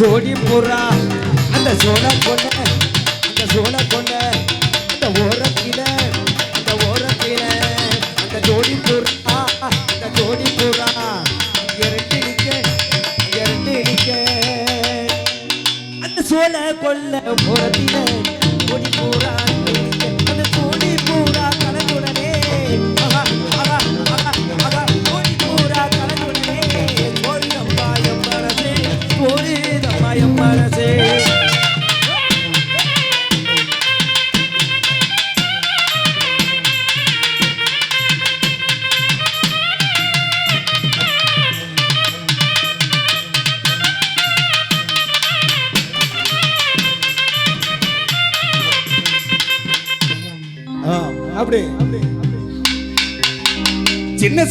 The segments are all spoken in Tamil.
ஜோடி புறா. அந்த சோழ கொண்ட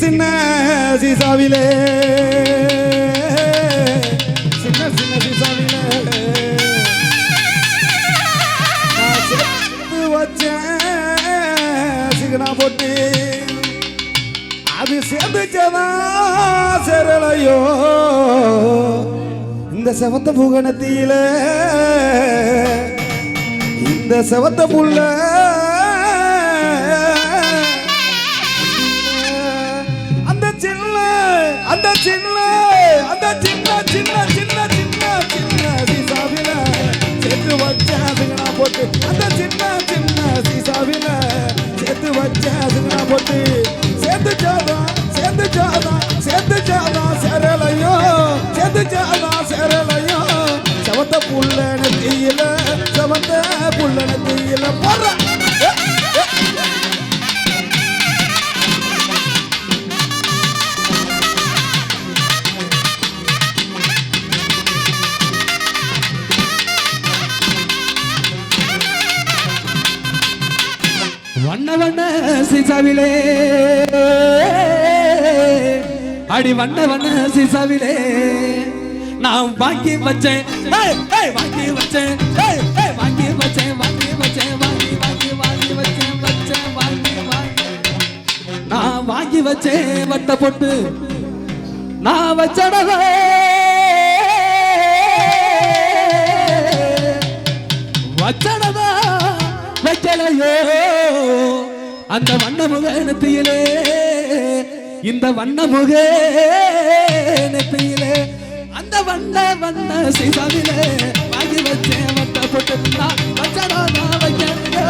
சின்ன சீசாவிலே சின்ன சின்ன சீசாவிலே நான் சேர்த்து வச்சேன் சிகனா போட்டு அது சேர்ந்துச்சதா சேரலையோ இந்த செவத்த பூகணத்தியில இந்த செவத்த புள்ள அந்த சின்ன அந்த சின்ன சின்ன சின்ன சின்ன சின்ன சீசாவில சேர்த்து வச்ச அதுங்கனா போட்டு அந்த சின்ன சின்ன சீசாவில சேர்த்து வச்ச அதுங்கனா போட்டு சேர்த்து ஜாதா சிசாவிலே. அடி வண்ண வண்ண சிசாவிலே. நான் வாங்கி வச்சேன். ஏய், வாங்கி வச்சேன். ஏய், ஏய், வாங்கி வச்சேன் வாங்கி வச்சேன் வாங்கி வாங்கி வாங்கி வச்சேன் வச்சேன் வாங்கி வாங்கி. நான் வாங்கி வச்சேன் வட்ட பொட்டு. நான் வச்சடவே அந்த வண்ண நெத்தியிலே இந்த வண்ண முக நெத்தியிலே அந்த வண்ண வண்ண சீசாவிலே வாங்கி வச்சேன் வட்ட போட்டு நான் வச்சடா நான் வைக்கலையோ.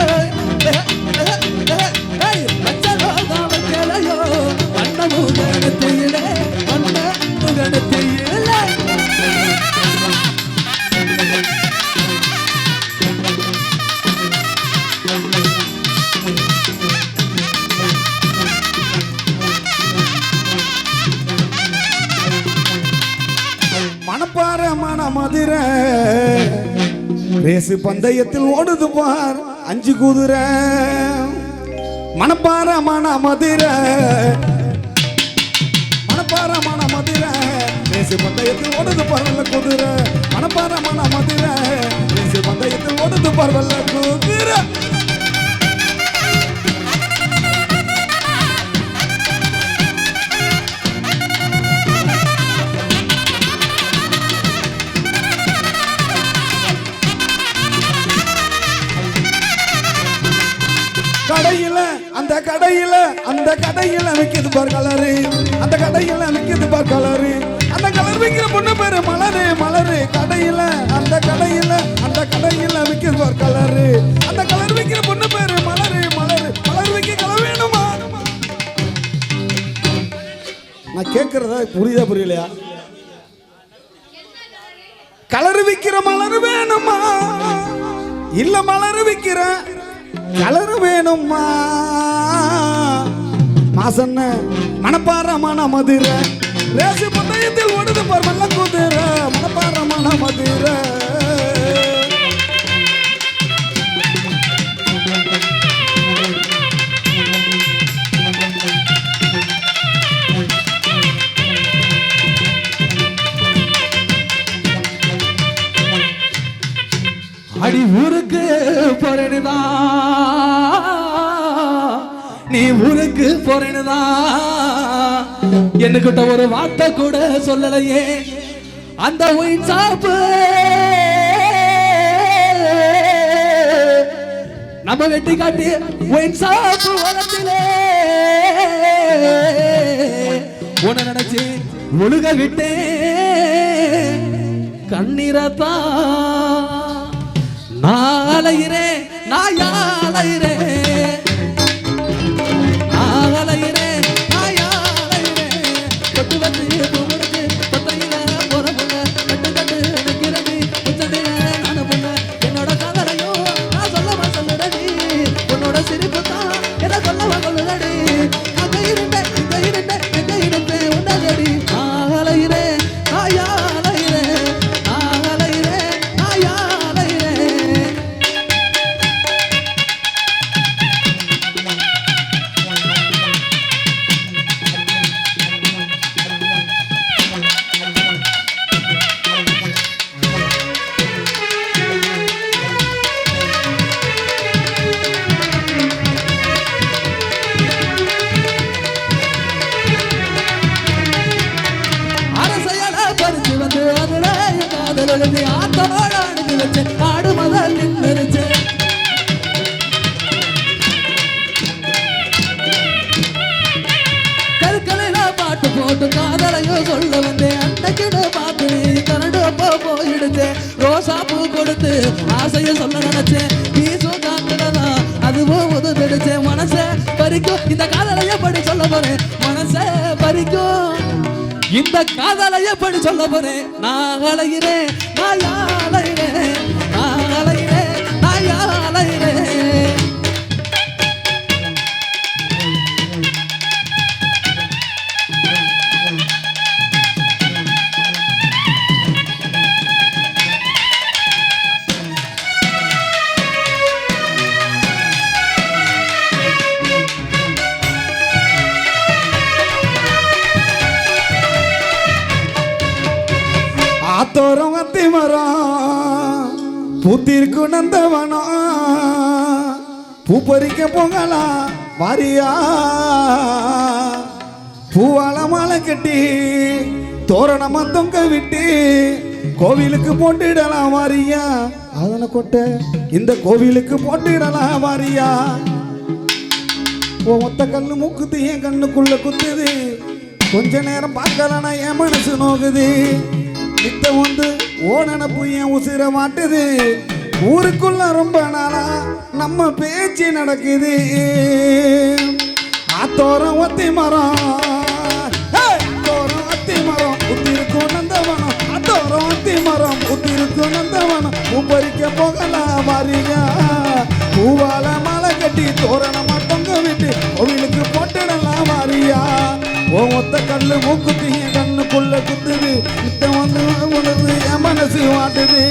வைக்கலையோ வண்ண முக நெத்தியிலே வண்ண முக நெத்தியிலே ரேசு பந்தயத்தில் ஓடுது பார் அஞ்சு குதிரை. மணப்பாற மன மதுரை. மணப்பாற மன மதுரை. ரேசு பந்தயத்தில் ஓடுது பார் வெள்ள குதிரை. மணப்பாற மன மதுரை. ரேசு பந்தயத்தில் ஓடுது பார் வெள்ள குதிரை. கடையில அந்த கடையில விக்குது பார் கலரு. அந்த கடையில விக்குது பார் கலரு. அந்த கலர் விற்கிற பொண்ணு பேரு மலரு மலரு. கடையில அந்த கடையில அந்த கடையில விற்கிது பார் கலரு. அந்த கலர் விற்கிற பொண்ணு பேரு மலரு மலரு. மலர் விக்க கலர் வேணுமா? நான் கேட்கறதா புரியுதா புரியலையா? கலர் விற்கிற மலர் வேணுமா? இல்ல மலர் விற்கிறேன் கலர் வேணுமா மாசன்ன மணப்பாற மன மதுரை. ரேசு பந்தயத்தில் ஓடுது பார் மல்ல குதிரை. மணப்பாற மன மதுரை. போறேன்னு தான் என்கிட்ட ஒரு வார்த்தை கூட சொல்லலையே. அந்த ஒயின் சாப்பு. நம்ம வெட்டி காட்டி ஒயின் சாப்பு ஓரத்திலே உன்னை நினைச்சு ஒழுக விட்டேன். கண்ணீரத்தா. நான் அலைகிறேன் நான் யாழைகிறேன் ஆசைய சொல்ல நினைச்சேன் நீ காத்துலதான் அதுவும் உதவிடுச்சு மனச பறிக்கும். இந்த காதலை எப்படி சொல்ல போறேன்? மனச பறிக்கும். இந்த காதலை எப்படி சொல்ல போறேன்? நான் அலைகிறேன் நான் அலைகிறேன். பூத்திருக்கு நந்தவனம் பூ பறிக்க போகலாம் வாரியா. பூவால மாலை கட்டி தோரணமா தொங்க விட்டு கோவிலுக்கு போட்டுடலாம் வாரியா. அதனை கொட்ட இந்த கோவிலுக்கு போட்டுடலாம் வாரியா. உன் ஒத்த கண்ணு மூக்குது என் கண்ணுக்குள்ள குத்துது. கொஞ்ச நேரம் பார்க்கலன்னா என் மனசு நோக்குது நித்த வந்து ஓ நினப்பு உசிர மாட்டுது? ஊருக்குள்ள ரொம்ப நாளா நம்ம பேச்சு நடக்குது. ஆத்தோரம் ஒத்தி மரம். ஹேய்! ஆத்தோரம் ஒத்தி மரம். புத்திருக்கும் நந்தவனம். ஆத்தோரம் ஒத்தி மரம். புத்திருக்கும் நந்தவனம். பூ போகலாம் வாரியா பூவால மாலை கட்டி தோரணமா தொங்க விட்டு கோவிலுக்கு போட்டுடலாம் வாரியா ஓ ஒத்த கல்லு மூக்குத்தி என் கண்ணுக்குள்ள குத்துது நித்த வந்து உணர்வு என் மனசு வாட்டுது.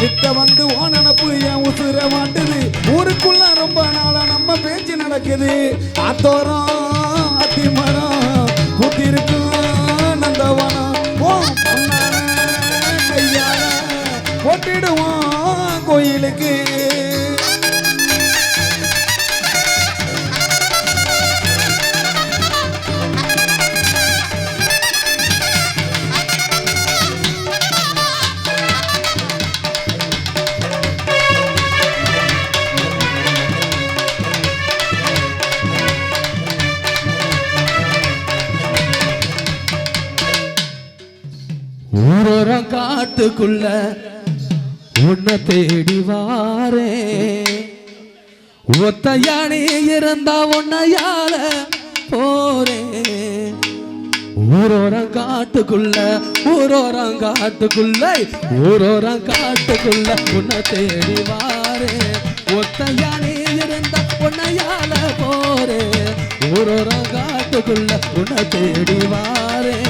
நித்த வந்து ஓ நினப்பு என் உசுர வாட்டுது. ஊருக்குள்ள ரொம்ப நாளா நம்ம பேச்சு நடக்குது. அத்தோரம் அத்திமரம் புத்திருக்கும் நந்தவனம். ஓ பொன்னான கையால போட்டிடுவோம் கோயிலுக்கு. ஊரோரம் காட்டுக்குள்ள உன்னை தேடி வாரே. ஒத்தையானே இருந்தா உன்னையால போரே ஊரோரம் காட்டுக்குள்ள ஊரோரம் காட்டுக்குள்ள ஊரோரம் காட்டுக்குள்ள உன்னை தேடி வாரே. ஒத்தையானே இருந்தா உன்னையால போரே ஊரோரம் காட்டுக்குள்ள உன்னை தேடி வாரே.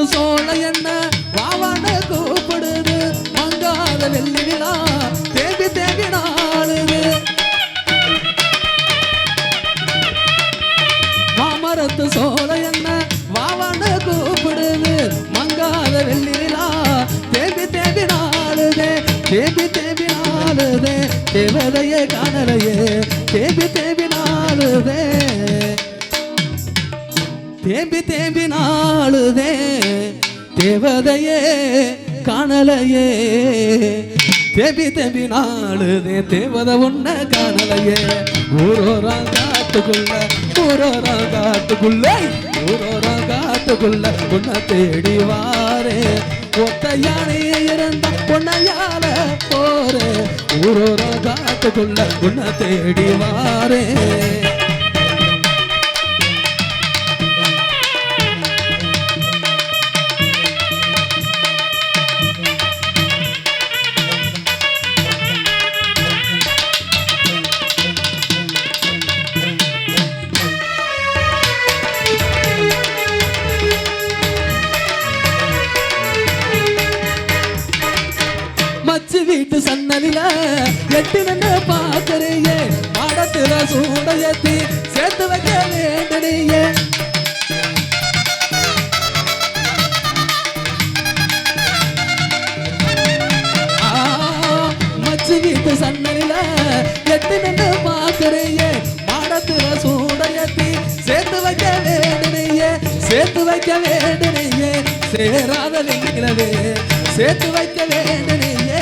முத்து சோழ என்ன? வாவான கூப்பிடுது. மங்காத வெள்ளி விழா தேவி தேவி நாளுது. மாமரத்து சோழ என்ன? வாவான கூப்பிடுது. மங்காத வெள்ளி விழா தேவி தேவி நாளுதே. தேவி தேவி நாளுதே. தேவதையே காணலையே தேவி தேவி நாளுதே. தேம்பி தேம்பி நாளுதே தேவதையே காணலையே. தேம்பி தேம்பி நாளுதே தேவதை உன்ன காணலையே. ஊரோரா காத்துக்குள்ள ஊரோரா காத்துக்குள்ள ஊரோரா காத்துக்குள்ள உன்னை தேடி வாரே. ஒத்தையானே இருந்த பொன்னையால போரே. ஊரோரா காத்துக்குள்ள உன்னை தேடி வாரே. எட்டு நின்று பாக்குறியே மாடத்துல சூட சேர்த்து வைக்க வேண்டனையே சேர்த்து வைக்க சேராத வெண்ணிலவே. சேர்த்து வைக்க வேண்டனையே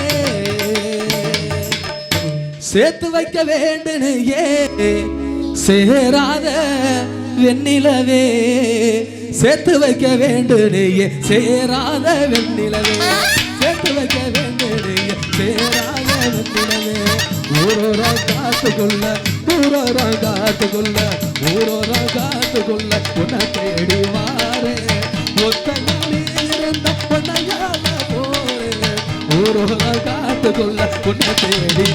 சேர்த்து வைக்க வேண்டனையே சேராத வெண்ணிலவே. சேர்த்து வைக்க வேண்டுனையே சேராத வெண்ணிலவே. சேர்த்து வைக்க வேண்டுனையே சேராத வெண்ணிலவே. ஊரோரா காத்துக்குள்ள ஊரோரா காத்துக்குள்ள ஊரோரா காத்துக்குள்ள உன்னை தேடி வாரே. ஒத்தனாலே இருந்த போரே. ஊரோரா காத்துக்குள்ள உன்னை தேடி